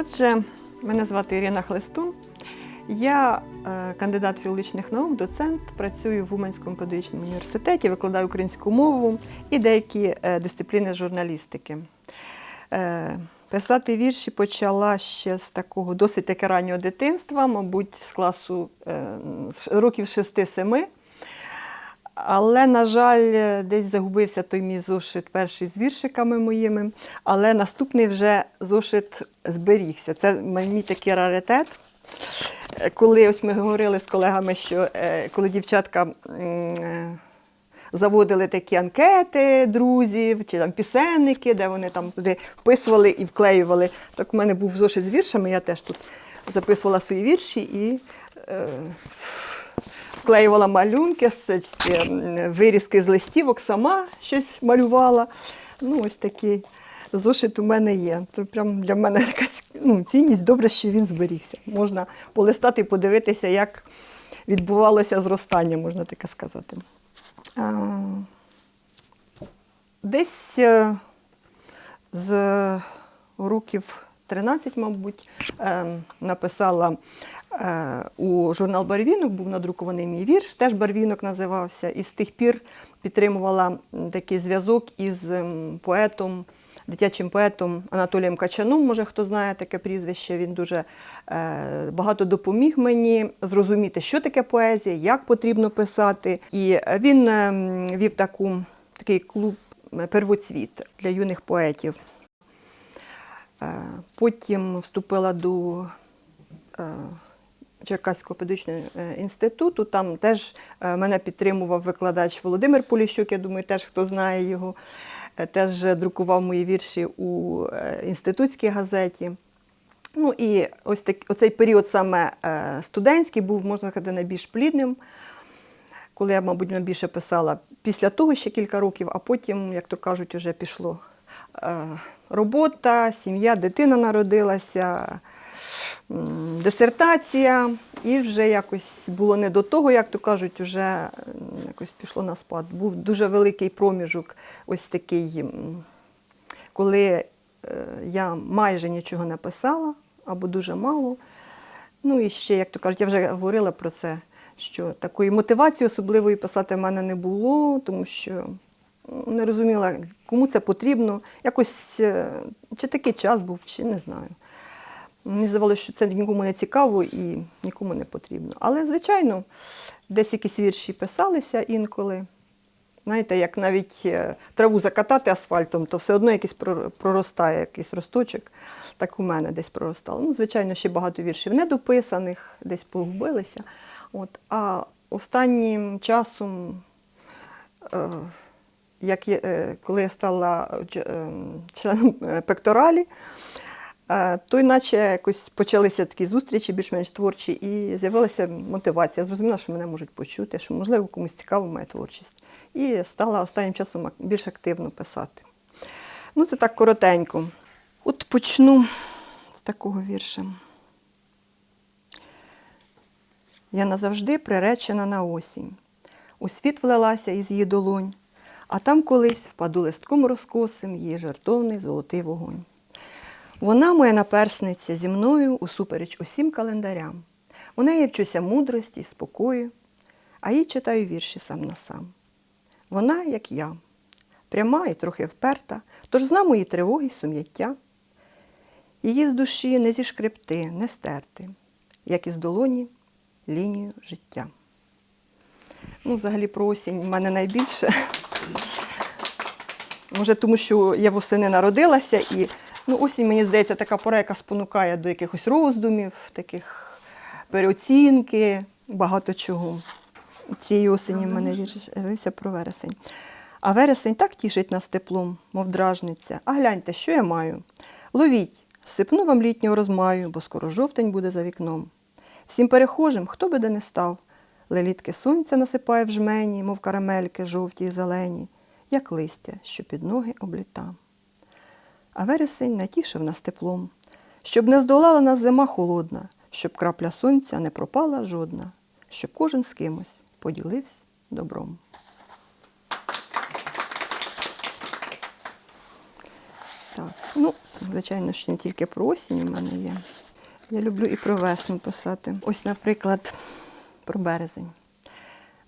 Отже, мене звати Ірина Хлестун. Я е, кандидат філологічних наук, доцент, працюю в Уманському педагогічному університеті, викладаю українську мову і деякі е, дисципліни журналістики. Е, Писати вірші почала ще з такого досить таки раннього дитинства, мабуть, з класу з років 6-7. Але, на жаль, десь загубився той мій зошит перший з віршиками моїми. Але наступний вже зошит зберігся. Це мій такий раритет. Коли ось ми говорили з колегами, що е, коли дівчатка е, заводили такі анкети друзів чи там пісенники, де вони там туди вписували і вклеювали. Так в мене був зошит з віршами, я теж тут записувала свої вірші і. Е, вклеювала малюнки, м, вирізки з листівок, сама щось малювала. Ну, ось такий зошит у мене є. Це прям для мене якась ну, цінність. Добре, що він зберігся. Можна полистати і подивитися, як відбувалося зростання, можна таке сказати. Десь е, з років 13, мабуть, е, написала е, у журнал Барвінок, був надрукований мій вірш, теж Барвінок називався, і з тих пір підтримувала такий зв'язок із поетом, дитячим поетом Анатолієм Качаном, може хто знає таке прізвище. Він дуже е, багато допоміг мені зрозуміти, що таке поезія, як потрібно писати. І він е, вів таку, такий клуб е, первоцвіт для юних поетів. Е, Потім вступила до е, Черкаського педагогічного е, інституту. Там теж е, мене підтримував викладач Володимир Поліщук, я думаю, теж хто знає його. Е, Теж друкував мої вірші у інститутській газеті. Ну і ось так, оцей період саме студентський був, можна сказати, найбільш плідним, коли я, мабуть, найбільше писала після того ще кілька років, а потім, як то кажуть, вже пішло робота, сім'я, дитина народилася, дисертація, і вже якось було не до того, як то кажуть, вже якось пішло на спад. Був дуже великий проміжок, ось такий, коли е, я майже нічого не писала або дуже мало. Ну і ще, як то кажуть, я вже говорила про це, що такої мотивації особливої писати в мене не було, тому що не розуміла, кому це потрібно. Якось е, чи такий час був, чи не знаю. Мені здавалося, що це нікому не цікаво і нікому не потрібно. Але, звичайно, десь якісь вірші писалися інколи. Знаєте, як навіть е, траву закатати асфальтом, то все одно якийсь проростає, якийсь росточок. Так у мене десь проростало. Ну, звичайно, ще багато віршів недописаних, десь погубилися. От. А останнім часом, е, як я, е, коли я стала е, членом пекторалі, то іначе якось почалися такі зустрічі, більш-менш творчі, і з'явилася мотивація. Зрозуміла, що мене можуть почути, що, можливо, комусь цікава моя творчість. І стала останнім часом більш активно писати. Ну, це так коротенько. От почну з такого вірша. Я назавжди приречена на осінь. У світ влилася із її долонь, а там колись впаду листком розкосим її жартовний золотий вогонь. Вона моя наперсниця зі мною усупереч усім календарям. У неї вчуся мудрості, спокою, а їй читаю вірші сам на сам. Вона, як я, пряма і трохи вперта, тож зна мої тривоги й сум'яття. Її з душі не зішкребти, не стерти, як із долоні лінію життя. Ну, взагалі про осінь в мене найбільше. Може, тому що я восени народилася, і ну, осінь, мені здається, така пора, яка спонукає до якихось роздумів, таких переоцінки, багато чого. Цієї осені в мене вірш з'явився про вересень. А вересень так тішить нас теплом, мов дражниця. А гляньте, що я маю. Ловіть, сипну вам літнього розмаю, бо скоро жовтень буде за вікном. Всім перехожим, хто би де не став, лелітки сонця насипає в жмені, мов карамельки жовті й зелені, як листя, що під ноги обліта. А вересень натішив нас теплом, щоб не здолала нас зима холодна, щоб крапля сонця не пропала жодна, щоб кожен з кимось поділився добром. Так, ну, Звичайно, що не тільки про осінь у мене є. Я люблю і про весну писати. Ось, наприклад, про березень.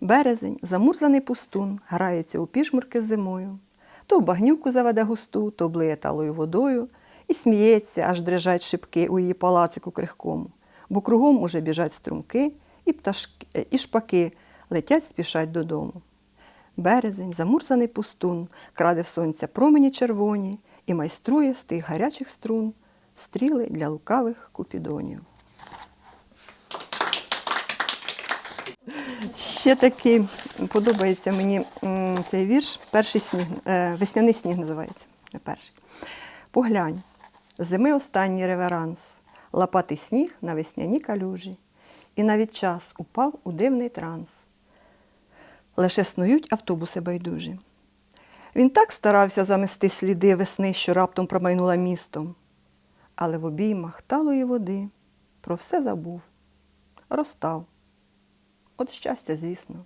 Березень, замурзаний пустун, грається у пішмурки зимою. То багнюку заведе густу, то облиє талою водою, і сміється, аж дрижать шибки у її палацику крихкому, бо кругом уже біжать струмки, і пташки, е, і шпаки летять, спішать додому. Березень, замурзаний пустун, краде в сонця промені червоні і майструє з тих гарячих струн стріли для лукавих купідонів. Ще такий подобається мені цей вірш. Перший сніг, е, весняний сніг називається. Не перший. Поглянь, зими останній реверанс, лапатий сніг на весняні калюжі, і навіть час упав у дивний транс. Лише снують автобуси байдужі. Він так старався замести сліди весни, що раптом промайнула містом, але в обіймах талої води про все забув, розстав. От щастя, звісно.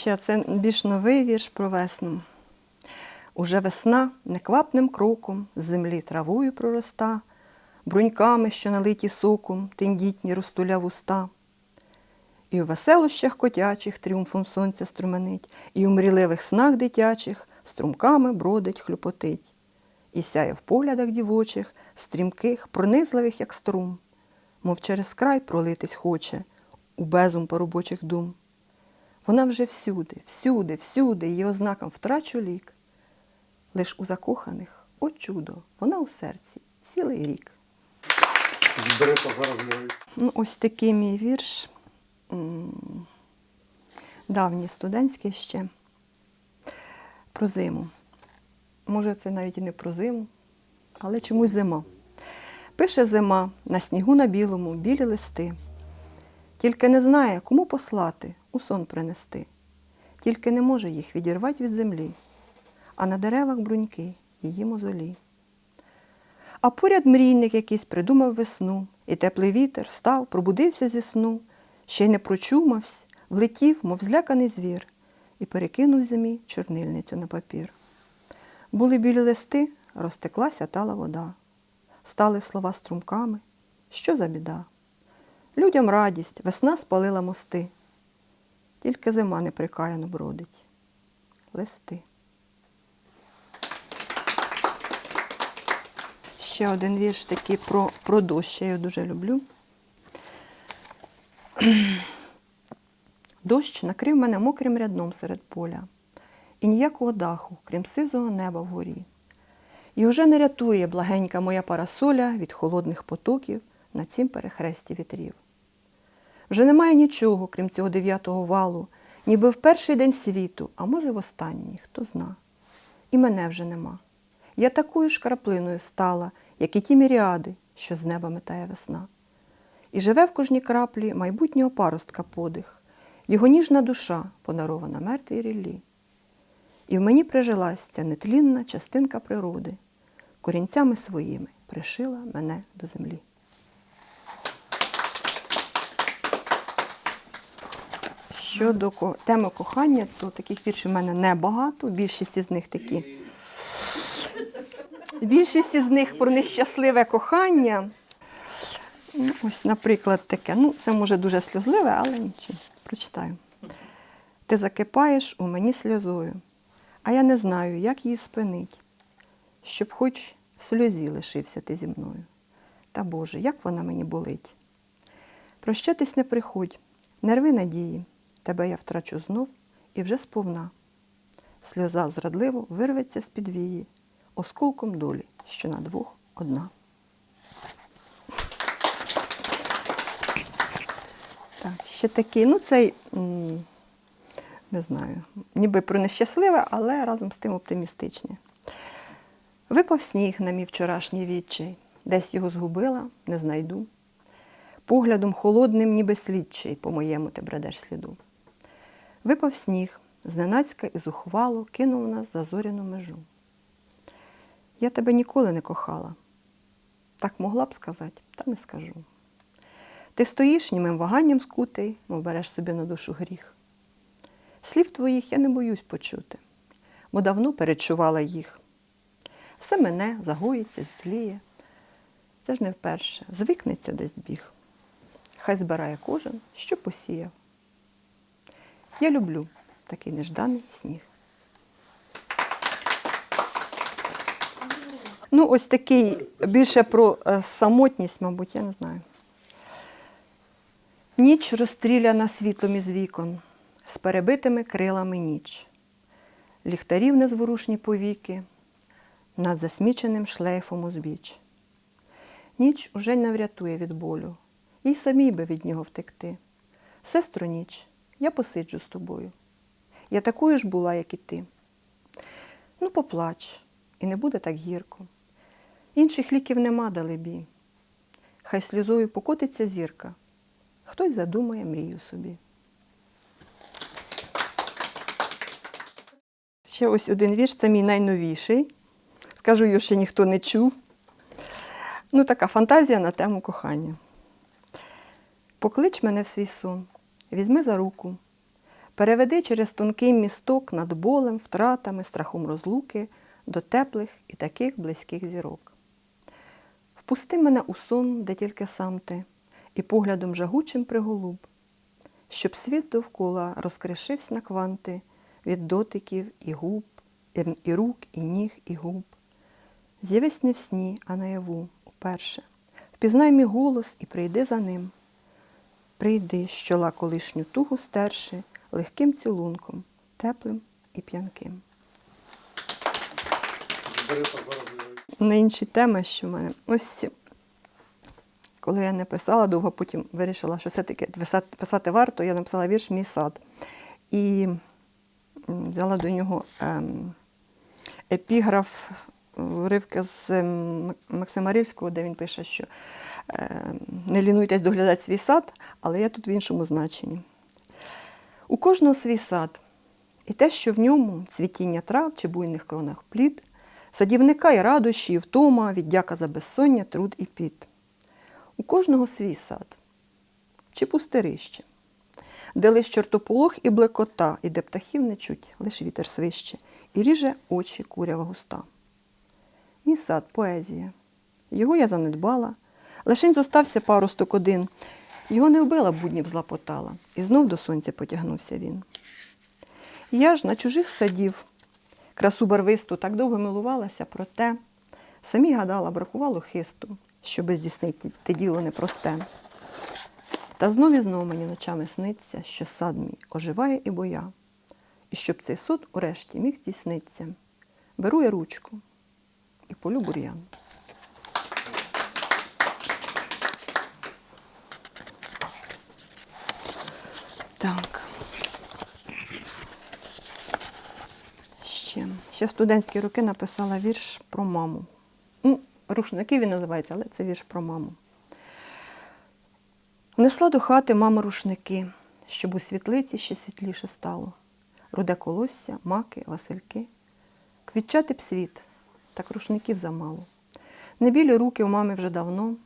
Ще це більш новий вірш про весну. Уже весна неквапним кроком з землі травою пророста, бруньками, що налиті соком, тендітні розтуля вуста. І у веселощах котячих тріумфом сонця струменить, і у мріливих снах дитячих струмками бродить, хлюпотить, і сяє в поглядах дівочих, стрімких, пронизливих, як струм, мов через край пролитись хоче у безум поробочих дум. Вона вже всюди, всюди, всюди, її ознакам втрачу лік. Лиш у закоханих, о чудо, вона у серці цілий рік. Ну, ось такий мій вірш. Давній студентський ще. Про зиму. Може, це навіть і не про зиму, але чомусь зима. Пише зима на снігу на білому, білі листи. Тільки не знає, кому послати, у сон принести. Тільки не може їх відірвати від землі, а на деревах бруньки, її мозолі. А поряд мрійник якийсь придумав весну, і теплий вітер встав, пробудився зі сну, ще й не прочумавсь, влетів, мов зляканий звір, і перекинув зимі чорнильницю на папір. Були білі листи, розтеклася тала вода. Стали слова струмками. Що за біда? Людям радість, весна спалила мости. Тільки зима неприкаяно бродить. Листи. Ще один вірш такий про, про дощ, я його дуже люблю. Дощ накрив мене мокрим рядном серед поля, і ніякого даху, крім сизого неба вгорі. І уже не рятує благенька моя парасоля від холодних потоків на цім перехресті вітрів. Вже немає нічого, крім цього дев'ятого валу, ніби в перший день світу, а може в останній, хто зна. І мене вже нема. Я такою ж краплиною стала, як і ті міріади, що з неба метає весна. І живе в кожній краплі майбутнього паростка подих, його ніжна душа, подарована мертвій ріллі. І в мені прижилась ця нетлінна частинка природи, корінцями своїми пришила мене до землі. Щодо ко- теми кохання, то таких віршів в мене небагато, більшість із них такі. Більшість із них про нещасливе кохання. Ну, Ось, наприклад, таке. Ну, це може дуже сльозливе, але нічого. Прочитаю. Ти закипаєш у мені сльозою, а я не знаю, як її спинить, щоб хоч в сльозі лишився ти зі мною. Та Боже, як вона мені болить. Прощатись не приходь, не рви надії, тебе я втрачу знов і вже сповна. Сльоза зрадливо вирветься з-під вії, осколком долі, що на двох одна. Так, ще такий, ну цей, не знаю, ніби про нещасливе, але разом з тим оптимістичне. Випав сніг на мій вчорашній відчай, десь його згубила, не знайду. Поглядом холодним, ніби слідчий, по моєму ти бредеш сліду. Випав сніг, зненацька і зухвало кинув нас за зоряну межу. Я тебе ніколи не кохала. Так могла б сказати, та не скажу. Ти стоїш німим ваганням скутий, мов береш собі на душу гріх. Слів твоїх я не боюсь почути. бо давно перечувала їх. Все мене загоїться, зліє. Це ж не вперше. Звикнеться десь біг. Хай збирає кожен, що посіяв. Я люблю такий нежданий сніг. Ну, ось такий більше про е, самотність, мабуть, я не знаю. Ніч розстріляна світлом із вікон, з перебитими крилами ніч. Ліхтарів незворушні повіки, над засміченим шлейфом узбіч. Ніч уже не врятує від болю, їй самій би від нього втекти. Сестро ніч, я посиджу з тобою. Я такою ж була, як і ти. Ну, поплач, і не буде так гірко. Інших ліків нема далебі. Хай сльозою покотиться зірка, хтось задумає мрію собі. Ще ось один вірш, це мій найновіший. Скажу, його ще ніхто не чув. Ну, така фантазія на тему кохання. Поклич мене в свій сон, візьми за руку, переведи через тонкий місток над болем, втратами, страхом розлуки до теплих і таких близьких зірок. Впусти мене у сон, де тільки сам ти, і поглядом жагучим приголуб, щоб світ довкола розкришився на кванти від дотиків і губ, і, і рук, і ніг, і губ. З'явись не в сні, а наяву, уперше. Впізнай мій голос і прийди за ним. Прийди, з колишню тугу стерши, легким цілунком, теплим і п'янким. На інші теми, що в мене. Ось коли я не писала, довго потім вирішила, що все-таки писати, варто, я написала вірш Мій сад. І взяла до нього ем, епіграф уривки з Максима Рильського, де він пише, що не лінуйтесь доглядати свій сад, але я тут в іншому значенні. У кожного свій сад, і те, що в ньому цвітіння трав чи буйних кронах плід, садівника і радощі, і втома, віддяка за безсоння, труд і піт. У кожного свій сад чи пустирище, де лиш чортополох і блекота, і де птахів не чуть, лиш вітер свище, і ріже очі курява густа. Мій сад поезія. Його я занедбала, лишень зостався паросток один. Його не вбила, буднів злапотала, і знов до сонця потягнувся він. Я ж на чужих садів красу барвисту так довго милувалася, проте самі гадала, бракувало хисту, щоби здійснити те діло непросте. Та знов і знов мені ночами сниться, що сад мій оживає і боя, і щоб цей суд урешті міг здійснитися. Беру я ручку і полю бур'ян. Так. Ще. Ще в студентські роки написала вірш про маму. Ну, рушники він називається, але це вірш про маму. Внесла до хати мама рушники, щоб у світлиці ще світліше стало. Руде колосся, маки, васильки. Квітчати б світ, так рушників замало. Не білі руки у мами вже давно,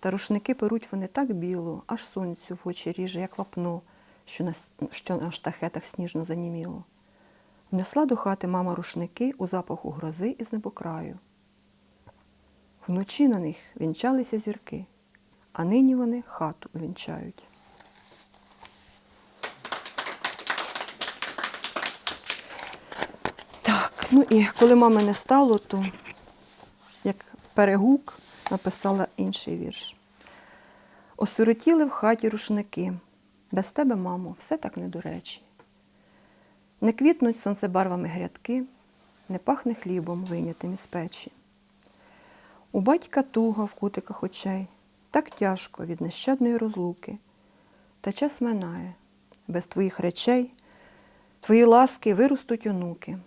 та рушники перуть вони так біло, аж сонцю в очі ріже, як вапно, що на, що на штахетах сніжно заніміло. Внесла до хати мама рушники у запаху грози і з небокраю. Вночі на них вінчалися зірки, а нині вони хату вінчають. Так, ну і коли мами не стало, то як перегук написала інший вірш. Осиротіли в хаті рушники. Без тебе, мамо, все так не до речі. Не квітнуть сонцебарвами грядки, не пахне хлібом, вийнятим із печі. У батька туга в кутиках очей, так тяжко від нещадної розлуки. Та час минає, без твоїх речей, твої ласки виростуть онуки.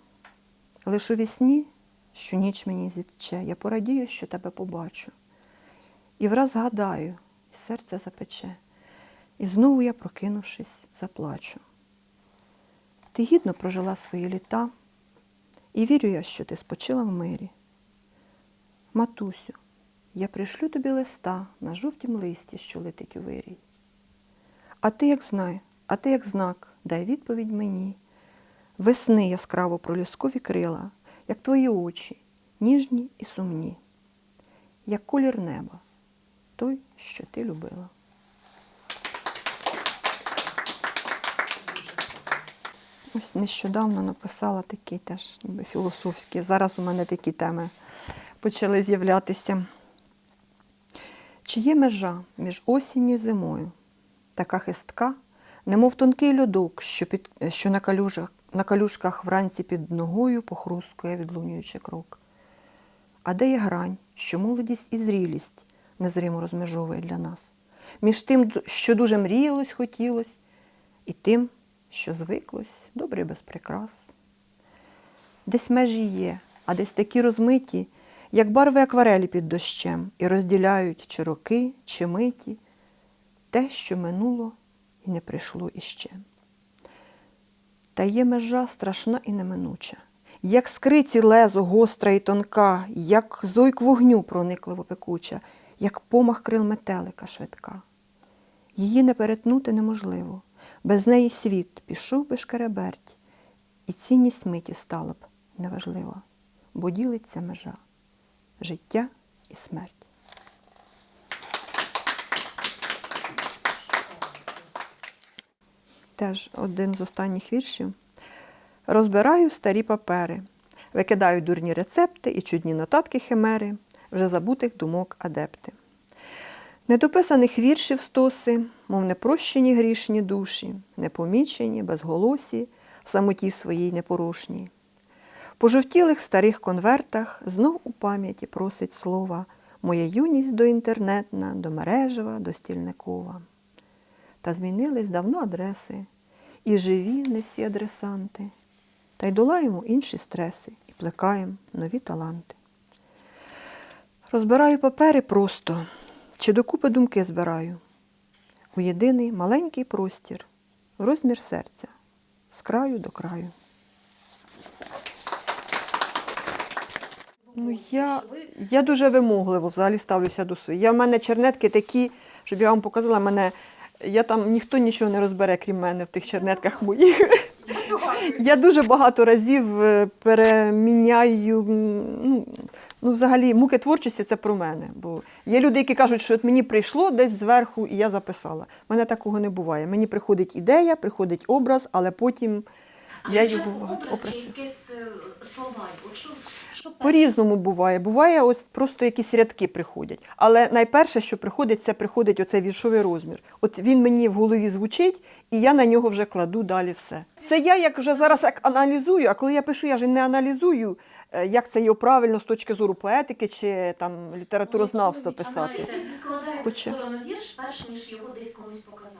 Лиш у вісні, що ніч мені зітче, я порадію, що тебе побачу. І враз згадаю, і серце запече, і знову я, прокинувшись, заплачу. Ти гідно прожила свої літа, і вірю я, що ти спочила в мирі. Матусю, я пришлю тобі листа на жовтім листі, що летить у вирій. А ти як знай, а ти як знак, дай відповідь мені. Весни яскраво проліскові крила, як твої очі, ніжні і сумні, як колір неба, той, що ти любила. Ось нещодавно написала такий теж ніби філософський. Зараз у мене такі теми почали з'являтися. Чи є межа між осінню і зимою? Така хистка, немов тонкий льодок, що, під, що на, калюжах, на калюшках вранці під ногою похрускує, відлунюючи крок. А де є грань, що молодість і зрілість незримо розмежовує для нас? Між тим, що дуже мріялось, хотілось, і тим, що звиклось, добре без прикрас. Десь межі є, а десь такі розмиті, як барви акварелі під дощем, і розділяють чи роки, чи миті, те, що минуло і не прийшло іще. Та є межа страшна і неминуча, як скриці лезо гостра і тонка, як зойк вогню проникливо пекуча, як помах крил метелика швидка. Її не перетнути неможливо, без неї світ пішов би шкереберть, і цінність миті стала б неважлива, бо ділиться межа життя і смерть. Теж один з останніх віршів. Розбираю старі папери, викидаю дурні рецепти і чудні нотатки химери, вже забутих думок адепти. Недописаних віршів стоси, мов непрощені грішні душі, непомічені, безголосі, в самоті своїй непорушній. В пожовтілих старих конвертах знов у пам'яті просить слова Моя юність до інтернетна, до мережева, до стільникова. Та змінились давно адреси, і живі не всі адресанти, та й долаємо інші стреси і плекаємо нові таланти. Розбираю папери просто, чи докупи думки збираю у єдиний маленький простір, в розмір серця, з краю до краю. Ну, я, я дуже вимогливо взагалі ставлюся до своїх. Я в мене чернетки такі, щоб я вам показала, мене, я там ніхто нічого не розбере, крім мене в тих чернетках моїх. Я дуже багато разів е, переміняю. Ну, ну, взагалі, муки творчості це про мене. Бо є люди, які кажуть, що от мені прийшло десь зверху, і я записала. У мене такого не буває. Мені приходить ідея, приходить образ, але потім я його образ опрацюю. Слова. По-різному буває. Буває, ось просто якісь рядки приходять. Але найперше, що приходить, це приходить оцей віршовий розмір. От він мені в голові звучить, і я на нього вже кладу далі все. Це я як вже зараз як аналізую, а коли я пишу, я ж не аналізую, е, як це його правильно з точки зору поетики чи там літературознавства писати. Сторону вірш, перш ніж його десь комусь показати.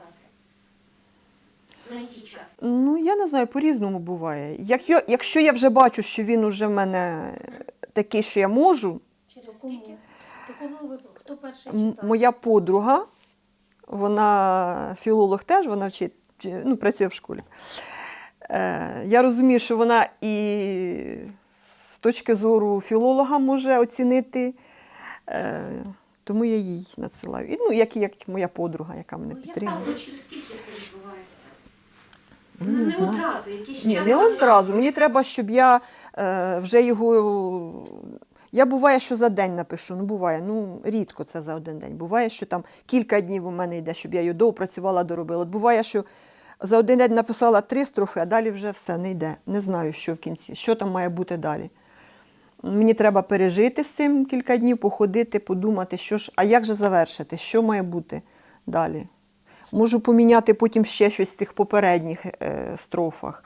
На який час? Ну, я не знаю, по-різному буває. Як я, якщо я вже бачу, що він уже в мене такий, що я можу, Через скільки? Випадку, хто перший М- читав? Моя подруга, вона філолог теж, вона вчить, чи- ну, працює в школі. Е, я розумію, що вона і з точки зору філолога може оцінити, е, тому я їй надсилаю. І, ну, як, і як моя подруга, яка мене Ну, підтримує. правило, через скільки? Ну, не не знаю. одразу, якийсь Ні, час. не одразу. Мені треба, щоб я е, вже його. Я буває, що за день напишу. Ну, буває, ну рідко це за один день. Буває, що там кілька днів у мене йде, щоб я його доопрацювала, доробила. От буває, що за один день написала три строфи, а далі вже все не йде. Не знаю, що в кінці, що там має бути далі. Мені треба пережити з цим кілька днів, походити, подумати, що ж, а як же завершити, що має бути далі. Можу поміняти потім ще щось в тих попередніх е, строфах.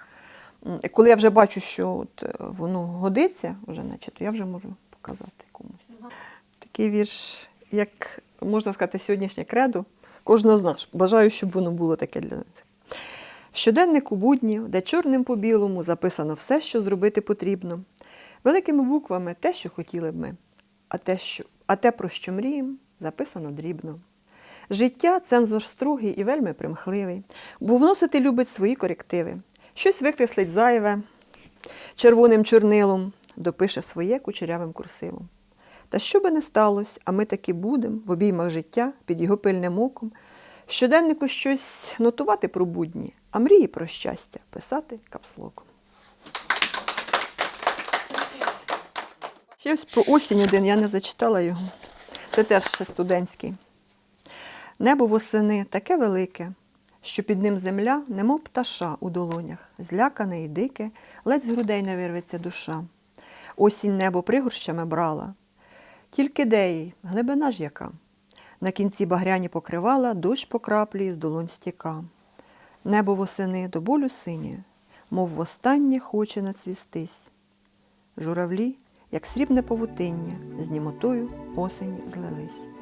Коли я вже бачу, що от е, воно годиться, вже, наче, то я вже можу показати комусь. Такий вірш, як можна сказати, сьогоднішнє кредо, кожного з нас. Бажаю, щоб воно було таке для нас. В щоденнику буднів, де чорним по білому записано все, що зробити потрібно. Великими буквами те, що хотіли б ми, а те, що, а те про що мріємо, записано дрібно. Життя цензор стругий і вельми примхливий, бо вносити любить свої корективи. Щось викреслить зайве, червоним чорнилом, допише своє кучерявим курсивом. Та що би не сталося, а ми таки будемо в обіймах життя під його пильним оком, щоденнику щось нотувати про будні, а мрії про щастя писати капслоком. Щось про осінь один я не зачитала його. Це теж ще студентський. Небо восени таке велике, що під ним земля, немов пташа у долонях, злякане і дике, ледь з грудей не вирветься душа. Осінь небо пригорщами брала. Тільки де їй, глибина ж яка. На кінці багряні покривала, дощ по краплі з долонь стіка. Небо восени до болю синє, мов востаннє хоче нацвістись. Журавлі, як срібне павутиння, з німотою осені злились.